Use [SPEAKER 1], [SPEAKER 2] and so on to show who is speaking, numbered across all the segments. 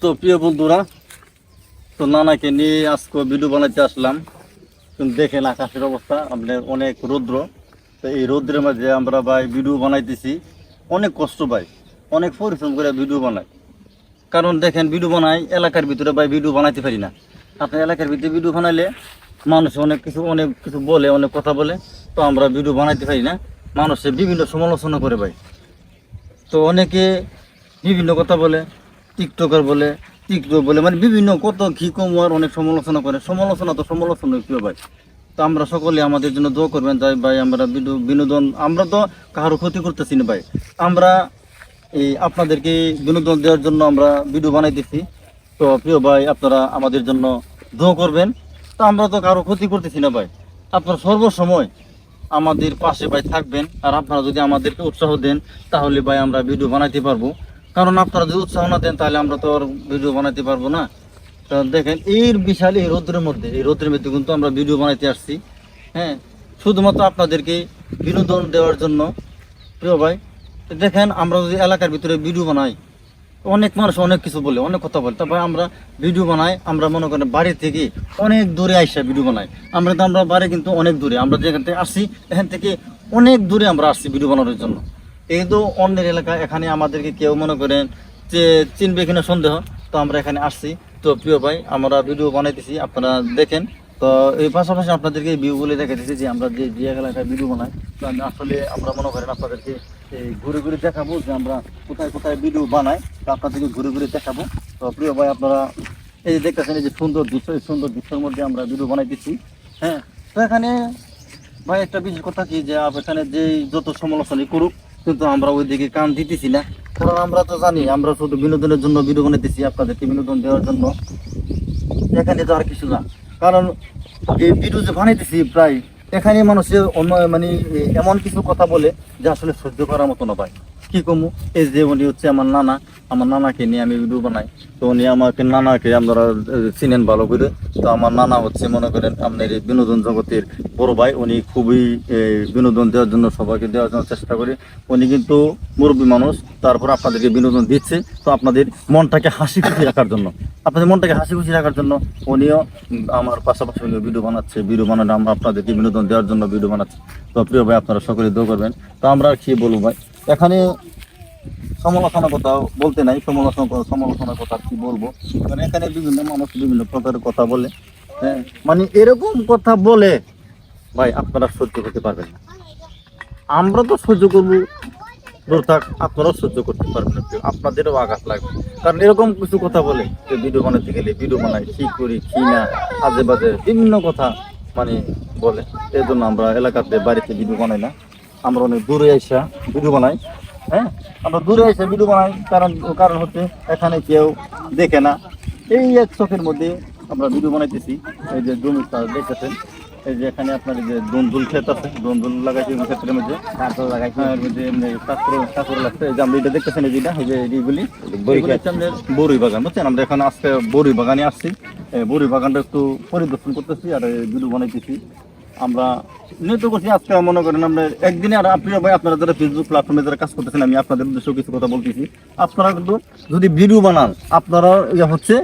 [SPEAKER 1] তো প্রিয় বন্ধুরা, তো নানাকে নিয়ে আজকে ভিডিও বানাইতে আসলাম। দেখেন আকাশের অবস্থা, আপনার অনেক রৌদ্র। তো এই রৌদ্রের মাঝে আমরা ভাই ভিডিও বানাইতেছি। অনেক কষ্ট ভাই, অনেক পরিশ্রম করে ভিডিও বানাই। কারণ দেখেন, ভিডিও বানাই, এলাকার ভিতরে ভাই ভিডিও বানাইতে পারি না। আপনার এলাকার ভিতরে ভিডিও বানাইলে মানুষ অনেক কিছু অনেক কিছু বলে, অনেক কথা বলে। তো আমরা ভিডিও বানাইতে পারি না। মানুষের বিভিন্ন সমালোচনা করে ভাই। তো অনেকে বিভিন্ন কথা বলে টিকটকার বলে, টিকটক বলে মানে বিভিন্ন কত ঘি কমার অনেক সমালোচনা করে। সমালোচনা তো সমালোচনা প্রিয় ভাই। তো আমরা সকলে আমাদের জন্য দোয়া করবেন, যাই ভাই, আমরা বিনো- বিনোদন, আমরা তো কারও ক্ষতি করতেছি না ভাই। আমরা এই আপনাদেরকে বিনোদন দেওয়ার জন্য আমরা ভিডিও বানাইতেছি। তো প্রিয় ভাই, আপনারা আমাদের জন্য দোয়া করবেন। তো আমরা তো কারও ক্ষতি করতেছি না ভাই। আপনারা সর্বসময় আমাদের পাশে ভাই থাকবেন। আর আপনারা যদি আমাদেরকে উৎসাহ দেন, তাহলে ভাই আমরা ভিডিও বানাইতে পারব। কারণ আপনারা যদি উৎসাহ না দেন, তাহলে আমরা তো আর ভিডিও বানাইতে পারব না। তো দেখেন এই বিশাল এই রোদ্রের মধ্যে, এই রোদ্রের মধ্যে কিন্তু আমরা ভিডিও বানাইতে আসছি। হ্যাঁ শুধুমাত্র আপনাদেরকে বিনোদন দেওয়ার জন্য। প্রিয় ভাই দেখেন, আমরা যদি এলাকার ভিতরে ভিডিও বানাই, অনেক মানুষ অনেক কিছু বলে, অনেক কথা বলে। তারপরে আমরা ভিডিও বানাই, আমরা মনে করেন বাড়ি থেকে অনেক দূরে আইসা ভিডিও বানাই। আমরা তো, আমরা বাড়ি কিন্তু অনেক দূরে, আমরা যেখান থেকে আসছি, এখান থেকে অনেক দূরে আমরা আসছি ভিডিও বানানোর জন্য। কিন্তু অন্যের এলাকা, এখানে আমাদেরকে কেউ মনে করেন যে চিনবে কিনা সন্দেহ, তো আমরা এখানে আসছি। তো প্রিয় ভাই, আমরা ভিডিও বানাইতেছি, আপনারা দেখেন। তো এই পাশাপাশি আপনাদেরকে ভিউগুলো দেখাইতেছি যে আমরা যে যে এলাকায় ভিডিও বানাই, তো আমি আসলে আমরা মনে করেন আপনাদেরকে এই ঘুরে ঘুরে দেখাবো যে আমরা কোথায় কোথায় ভিডিও বানাই, তো আপনাদেরকে ঘুরে ঘুরে দেখাবো। তো প্রিয় ভাই, আপনারা এই যে দেখতেছেন, এই যে সুন্দর দৃশ্য, এই সুন্দর দৃশ্যের মধ্যে আমরা ভিডিও বানাইতেছি। হ্যাঁ তো এখানে ভাই একটা বিশেষ কথা কি যে এখানে যে যত সমালোচনা করুক কিন্তু আমরা ওইদিকে কান দিতেছি না। কারণ আমরা তো জানি, আমরা শুধু বিনোদনের জন্য ভিডিও বানাইতেছি আপনাদেরকে বিনোদন দেওয়ার জন্য। এখানে তো আর কিছু না। কারণ এই ভিডিও যে বানাইতেছি প্রায়, এখানে মানুষের অন্য মানে এমন কিছু কথা বলে যে আসলে সহ্য করার মতো না ভাই। কি কমু? এই যে উনি হচ্ছে আমার নানা, আমার নানাকে নিয়ে আমি ভিডিও বানাই। তো উনি আমাকে, নানাকে আপনারা চিনেন ভালো করে। তো আমার নানা হচ্ছে, মনে করেন, আপনার এই বিনোদন জগতের বড় ভাই। উনি খুবই বিনোদন দেওয়ার জন্য সবাইকে দেওয়ার জন্য চেষ্টা করে। উনি কিন্তু মুরব্বী মানুষ, তারপর আপনাদেরকে বিনোদন দিচ্ছে। তো আপনাদের মনটাকে হাসি খুশি রাখার জন্য। আপনাদের মনটাকে হাসি খুশি রাখার জন্য উনিও আমার পাশাপাশি উনিও ভিডিও বানাচ্ছে। ভিডিও বানানো আমরা আপনাদেরকে বিনোদন দেওয়ার জন্য ভিডিও বানাচ্ছি। তো প্রিয় ভাই, আপনারা সকলে দোয়া করবেন। তো আমরা আর কি বলব ভাই? এখানে সমালোচনা কথা বলতে নাই, সমালোচনা সমালোচনার কথা কি বলব? কারণ এখানে বিভিন্ন মানুষ বিভিন্ন প্রকারের কথা বলে হ্যাঁ? মানে এরকম কথা বলে, ভাই, আপনারা সহ্য করতে পারবেন না। আমরা তো সহ্য করব দূর থাক আপনারাও সহ্য করতে পারবেন। আপনাদেরও আঘাত লাগবে। কারণ এরকম কিছু কথা বলে, যে ভিডিও বানাতে গেলে ভিডিও বানাই কি করি, কি না আজে বাজে বিভিন্ন কথা মানে বলে। এই জন্য আমরা এলাকাতে, বাড়িতে ভিডিও বানাই না। আমরা অনেক দূরে আইসা ভিডিও বানাই হ্যাঁ? আমরা দূরে আইসা ভিডিও বানাই কারণ কারণ হচ্ছে এখানে কেউ দেখে না। এই এক চোখের মধ্যে আমরা ভিডিও বানাইতেছি। এই যে জমিটা দেখতেছেন এই যে এখানে আপনার যে দন্দুল ক্ষেত আছে দন্দুল লাগাইছি ক্ষেত্রের মধ্যে। লাগাইছি। এর কাঁকড়ো কাঁকড়ো লাগছে। এই যে আমরা এটা দেখতেছেন এই এই যে এইগুলি বড়ই বাগান বুঝছেন? আমরা এখানে আজকে বড়ই বাগানে আসছি। বড়ই বাগানটা একটু পরিদর্শন করতেছি আর এই ভিডিও বানাইতেছি। আমরা নিয়ত করছি, আজকে মনে করেন আমরা একদিনে আর প্রিয় ভাই আপনারা যারা ফেসবুক প্ল্যাটফর্মে যারা কাজ করতেছেন, আমি আপনাদের উদ্দেশ্যে কিছু কথা বলতেছি। আপনারা কিন্তু যদি ভিডিও বানান, আপনারা ইয়ে হচ্ছে,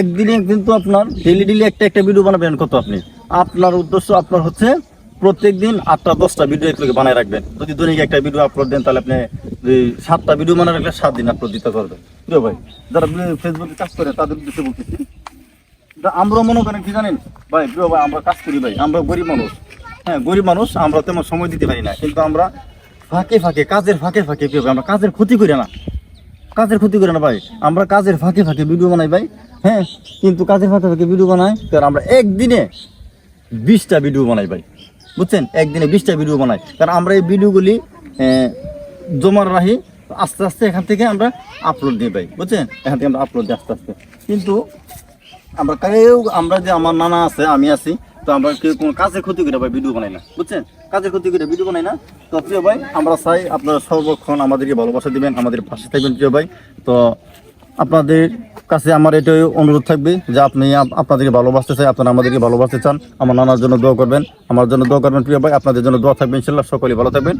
[SPEAKER 1] একদিনে কিন্তু আপনার ডেলি ডেলি একটা একটা ভিডিও বানাবেন, কত আপনি? আপনার উদ্দেশ্য আপনার হচ্ছে প্রত্যেক দিন আটটা দশটা ভিডিও একটু বানায় রাখবেন। যদি দৈনিক একটা ভিডিও আপলোড দেন, তাহলে আপনি সাতটা ভিডিও বানায় রাখলে সাত দিন আপলোড দিতে পারবেন। ভাই? যারা ফেসবুকে কাজ করে, তাদের উদ্দেশ্যে বলতেছি তা আমরা মনে করেন কি জানেন? ভাই ভাই, আমরা কাজ করি ভাই, আমরা গরিব মানুষ। হ্যাঁ গরিব মানুষ, আমরা তেমন সময় দিতে পারি না। কিন্তু আমরা ফাঁকে ফাঁকে, কাজের ফাঁকে ফাঁকে, প্রিয় ভাই, আমরা কাজের ক্ষতি করি না। কাজের ক্ষতি করে না ভাই। আমরা কাজের ফাঁকে ফাঁকে ভিডিও বানাই ভাই। হ্যাঁ কিন্তু কাজের ফাঁকে ফাঁকে ভিডিও বানাই কারণ আমরা একদিনে বিশটা ভিডিও বানাই ভাই। বুঝছেন? একদিনে বিশটা ভিডিও বানাই। কারণ আমরা এই ভিডিওগুলি জমার জমা রাখি আস্তে আস্তে এখান থেকে আমরা আপলোড দিই ভাই। বুঝছেন? এখান থেকে আমরা আপলোড দিই আস্তে আস্তে। কিন্তু আমরা কেউ, আমরা যে আমার নানা আছে, আমি আছি, তো আমরা কেউ কোনো কাজের ক্ষতি করে ভাই ভিডিও বানাই না, বুঝছেন? কাজের ক্ষতি করে ভিডিও বানাই না। তো প্রিয় ভাই, আমরা চাই আপনারা সর্বক্ষণ আমাদেরকে ভালোবাসা দিবেন, আমাদের পাশে থাকবেন প্রিয় ভাই। তো আপনাদের কাছে আমার এটাই অনুরোধ থাকবে যে আপনি আপ- আপনাদেরকে ভালোবাসতে চাই, আপনারা আমাদেরকে ভালোবাসতে চান। আমার নানার জন্য দোয়া করবেন, আমার জন্য দোয়া করবেন প্রিয় ভাই, আপনাদের জন্য দোয়া থাকবে ইনশাল্লাহ। সকলেই ভালো থাকবেন।